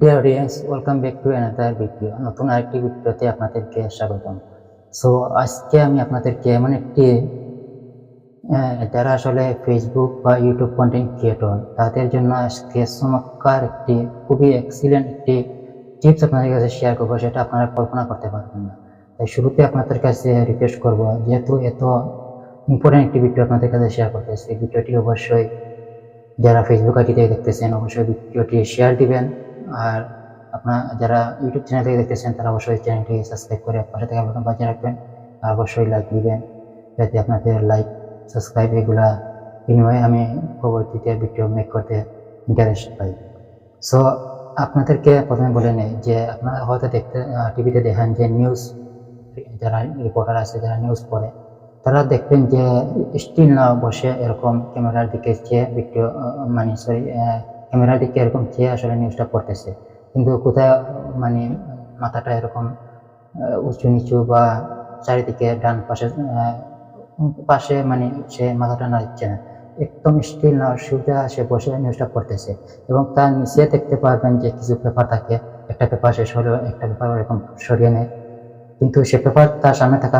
Dear audience welcome back to another video নতুন আরেকটি ভিডিওতে আপনাদেরকে স্বাগতম। সো আজকে আমি আপনাদেরকে এমন একটি যারা আসলে ফেসবুক বা ইউটিউব কন্টেন্ট ক্রিয়েটর তাদের জন্য আজকে চমৎকার একটি, খুবই এক্সিলেন্ট একটি টিপস আপনাদের কাছে শেয়ার করব, সেটা আপনারা কল্পনা করতে পারবেন না। তাই শুরুতে আপনাদের কাছে রিকোয়েস্ট করব, যেহেতু এত ইম্পর্টেন্ট একটি ভিডিও আপনাদের কাছে শেয়ার করতেছি ভিডিওটি অবশ্যই যারা ফেসবুক আইডি থেকে দেখতেছেন, অবশ্যই ভিডিওটি শেয়ার দিবেন। আর আপনার যারা ইউটিউব চ্যানেল থেকে দেখতেছেন, তারা অবশ্যই চ্যানেলটি সাবস্ক্রাইব করে পাশে থেকে বাটন বাজিয়ে রাখবেন আর অবশ্যই লাইক দিবেন যাতে আপনাদের লাইক সাবস্ক্রাইব এগুলা বিনিময়ে আমি পরবর্তীতে ভিডিও মেক করতে ইন্টারেস্ট পাই। সো আপনাদেরকে প্রথমে বলে নেই যে আপনারা হয়তো দেখতে টিভিতে দেখেন যে নিউজ যারা রিপোর্টার আছে, যারা নিউজ পড়ে, তারা দেখবেন যে স্টিল না বসে এরকম ক্যামেরার দিকে চেয়ে ভিডিও মানে সরি ক্যামেরার দিকে এরকম চেয়ে আসলে নিউজটা পড়তেছে? কিন্তু কোথায় মানে মাথাটা এরকম উঁচু নিচু বা চারিদিকে ডান পাশে পাশে মানে সে মাথাটা নাড়ছে না। একদম স্টিল না, সোজা সে বসে নিউজটা পড়তেছে। এবং তার নিচে দেখতে পারবেন যে কিছু পেপার থাকে। একটা পেপার শেষ হলেও একটা পেপার এরকম সরিয়ে নেয়। কিন্তু সে পেপার তার সামনে থাকা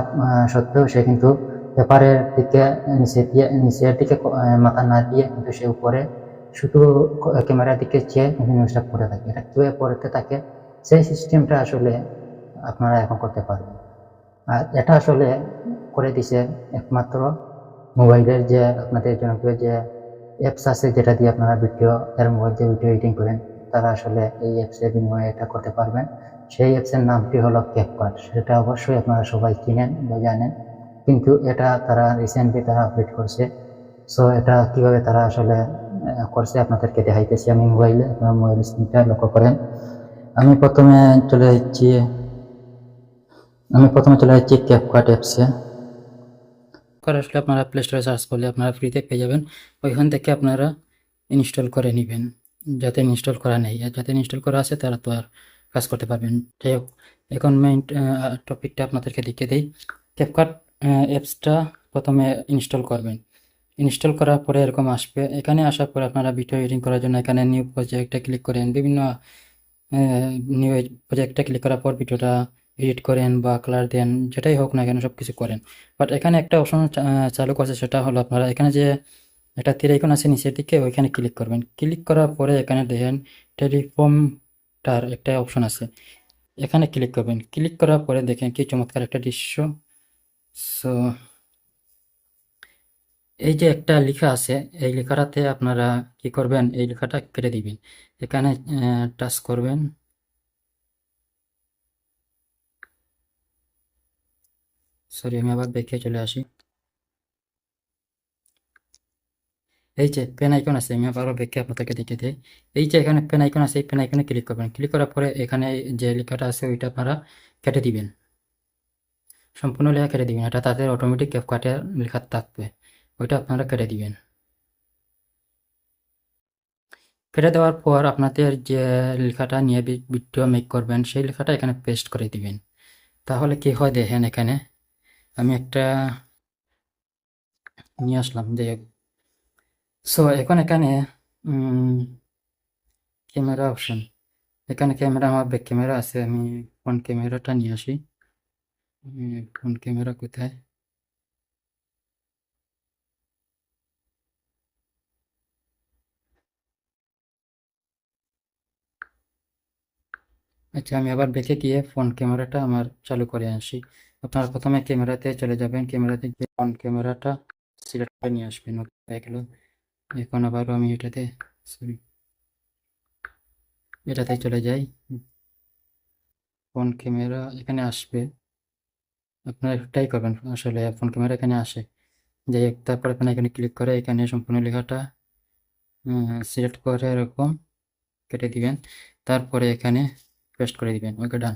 সত্ত্বেও সে কিন্তু পেপারের দিকে, নিচে দিয়ে, নিচের দিকে মাথা না দিয়ে কিন্তু সে উপরে শুধু ক্যামেরার দিকে চেয়ে নিউজটা পড়ে থাকে। এটা কীভাবে পড়তে থাকে, সেই সিস্টেমটা আসলে আপনারা এখন করতে পারবেন। আর এটা আসলে করে দিছে একমাত্র মোবাইলের যে আপনাদের জনপ্রিয় যে অ্যাপস আছে, যেটা দিয়ে আপনারা ভিডিও যারা মোবাইল দিয়ে ভিডিও এডিটিং করেন, তারা আসলে এই অ্যাপসের বিনিময়ে এটা করতে পারবেন। সেই অ্যাপসের নামটি হলো ক্যাপকাট সেটা অবশ্যই আপনারা সবাই চিনেন বা জানেন, কিন্তু এটা তারা রিসেন্টলি তারা আপডেট করছে। সো এটা কীভাবে তারা আসলে করছে আপনাদেরকে দেখাইতেছি। আমি মোবাইলে আপনার মোবাইল স্ক্রিনটা লক্ষ্য করেন। আমি প্রথমে চলে যাচ্ছি, আমি প্রথমে চলে যাচ্ছি ক্যাপকাট অ্যাপসে করে আসলে আপনারা প্লে স্টোরে সার্চ করলে আপনারা ফ্রিতে পেয়ে যাবেন। ওইখান থেকে আপনারা ইনস্টল করে নেবেন। যাতে ইনস্টল করা নেই। আর যাতে ইনস্টল করা আছে, তারা তো আর কাজ করতে পারবেন। যাই হোক, এখন মেইন টপিকটা আপনাদেরকে দেখিয়ে দিই। ক্যাপকাট অ্যাপসটা প্রথমে ইনস্টল করবেন। ইনস্টল করার পরে এরকম আসবে। এখানে আসার পরে আপনারা ভিডিও এডিটিং করার জন্য এখানে নিউ প্রজেক্টে ক্লিক করেন। বিভিন্ন নিউ প্রজেক্টে ক্লিক করার পর ভিডিওটা এডিট করেন বা কালার দেন, যেটাই হোক না কেন সব কিছু করেন। বাট এখানে একটা অপশন চালু করছে সেটা হলো আপনারা এখানে যে একটা তীর আইকন আছে নিচের দিকে, ওইখানে ক্লিক করবেন। ক্লিক করার পরে এখানে দেখেন টেলিফর্মটার একটা অপশন আছে। এখানে ক্লিক করবেন। ক্লিক করার পরে দেখেন কি চমৎকার একটা দৃশ্য। সো এই যে একটা লেখা আছে, এই লেখাটাতে আপনারা কি করবেন, এই লেখাটা কেটে দিবেন। এখানে টাচ করবেন। সরি আমি আবার দেখে চলে আসি। এই যে পেন আইকন আছে, আমি আবারও ব্যাখ্যা আপনাদেরকে দেখে দিই। এই যে এখানে পেন আইকন আছে, এই পেন আইকনে ক্লিক করবেন। ক্লিক করার পরে এখানে যে লেখাটা আছে, ওইটা আপনারা কেটে দিবেন। সম্পূর্ণ লেখা কেটে দিবেন। এটা তাদের অটোমেটিক ক্যাপকাটে লেখা থাকবে। ওইটা আপনারা কেটে দিবেন। কেটে দেওয়ার পর আপনাদের যে লেখাটা নিয়ে ভিডিও মেক করবেন, সেই লেখাটা এখানে পেস্ট করে দিবেন। তাহলে কি হয় দেখেন এখানে, আমি একটা নিয়ে আসলাম যে সো এখন এখানে ক্যামেরা অপশন এখানে ক্যামেরা আমার ব্যাক ক্যামেরা আছে, আমি ফ্রন্ট ক্যামেরাটা নিয়ে আসি। ফ্রন্ট ক্যামেরা কোথায়? আচ্ছা আমি আবার ব্যাকে গিয়ে ফ্রন্ট ক্যামেরাটা আমার চালু করে আসি আপনারা প্রথমে ক্যামেরাতে চলে যাবেন। ক্যামেরাতে গিয়ে ফ্রন্ট ক্যামেরাটা সিলেক্ট করে নিয়ে আসবেন। ওকে এখন আবারও আমি এটাতে, সরি, এটাতে চলে যাই। ফ্রন্ট ক্যামেরা এখানে আসবে। আপনারা একটাই করবেন আসলে, ফোন ক্যামেরা এখানে আসে। যাই তারপর এখানে এখানে ক্লিক করে এখানে সম্পূর্ণ লেখাটা সিলেক্ট করে এরকম কেটে দিবেন। তারপরে এখানে পেস্ট করে দিবেন ওকে ডান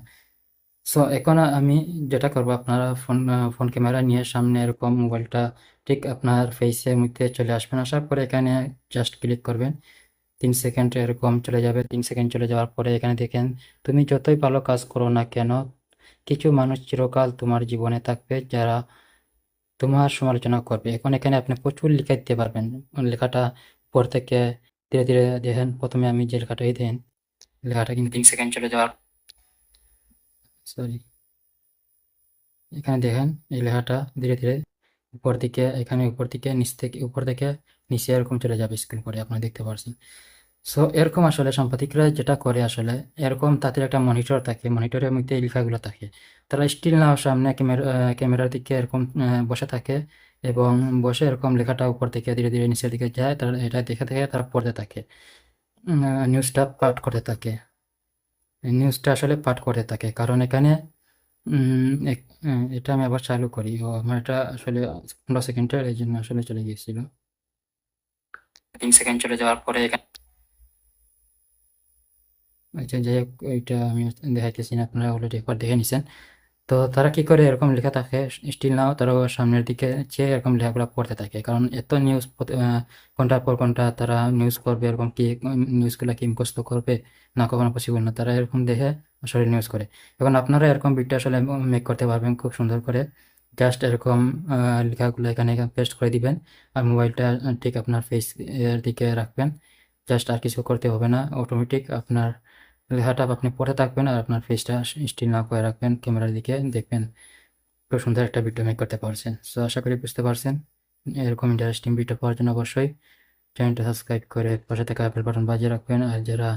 সো এখন আমি যেটা করব, আপনারা ফোন ফোন ক্যামেরা নিয়ে সামনে এরকম মোবাইলটা ঠিক আপনার ফেসের মধ্যে চলে আসবেন। আসার পরে এখানে জাস্ট ক্লিক করবেন। তিন সেকেন্ড এরকম চলে যাবে। তিন সেকেন্ড চলে যাওয়ার পরে এখানে দেখেন, তুমি যতই ভালো কাজ করো না কেন, কিছু মানুষ চিরকাল তোমার জীবনে থাকবে, যারা তোমার সমালোচনা করবে। এখন এখানে আপনি প্রচুর লেখা দিতে পারবেন। লেখাটা পর থেকে ধীরে ধীরে দেখেন। প্রথমে আমি যে লেখাটাই দেন লেখাটা কিন্তু তিন সেকেন্ড চলে যাওয়ার। সরি এখানে দেখেন এই লেখাটা ধীরে ধীরে উপর দিকে এখানে উপর দিকে নিচ থেকে উপর থেকে নিচে এরকম চলে যাবে স্ক্রিন করে আপনারা দেখতে পাচ্ছেন সো এরকম আসলে সাংবাদিকরা যেটা করে আসলে এরকম তাদের একটা মনিটর থাকে মনিটরের মধ্যে এই লেখাগুলো থাকে। তারা স্টিল নাও সামনে ক্যামেরা ক্যামেরার দিকে এরকম বসে থাকে এবং বসে এরকম লেখাটা উপর থেকে ধীরে ধীরে নিচের দিকে যায় তারা এটা দেখে দেখে তারা পড়তে থাকে। নিউজটা পাঠ করতে থাকে। নিউজটা আসলে পাঠ করতে থাকে, কারণ এখানে এটা আমি আবার চালু করি। ও, আমার এটা আসলে পনেরো সেকেন্ডের এই জন্য আসলে চলে গিয়েছিল। তিন সেকেন্ড চলে যাওয়ার পরে আচ্ছা যাই হোক, ওইটা আমি দেখাইতেছি না, আপনারা অলরেডি একবার দেখে নিছেন। তো তারা কি করে এরকম লেখা থাকে স্টিল নাও তারা সামনের দিকে চেয়ে এরকম লেখাগুলো পড়তে থাকে। কারণ এত নিউজ ঘণ্টার পর ঘণ্টা তারা নিউজ করবে, এরকম কি নিউজগুলো কি মুখস্থ করবে? না, কখনো পসিবল না। তারা এরকম দেখে আসলে নিউজ করে। এখন আপনারা এরকম ভিডিও আসলে মেক করতে পারবেন খুব সুন্দর করে। জাস্ট এরকম লেখাগুলো এখানে পেস্ট করে দিবেন আর মোবাইলটা ঠিক আপনার ফেস এর দিকে রাখবেন। জাস্ট আর কিছু করতে হবে না। অটোমেটিক আপনার লেখাটা আপনি পড়ে থাকবেন আর আপনার ফেসটা স্টিল না করে রাখবেন ক্যামেরার দিকে দেখবেন। খুব সুন্দর একটা ভিডিও মেক করতে পারছেন। সো আশা করি বুঝতে পারছেন। এরকম ইন্টারেস্টিং ভিডিও পাওয়ার জন্য অবশ্যই চ্যানেলটা সাবস্ক্রাইব করে পাশে থাকা বেল বাটন বাজিয়ে রাখবেন। আর যারা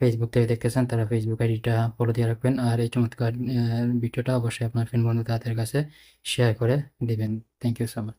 ফেসবুক থেকে দেখতেছেন, তারা ফেসবুক আইডিটা ফলো দিয়ে রাখবেন। আর এই চমৎকার ভিডিওটা অবশ্যই আপনার ফ্রেন্ড বন্ধু তাদের কাছে শেয়ার করে দিবেন। Thank you so much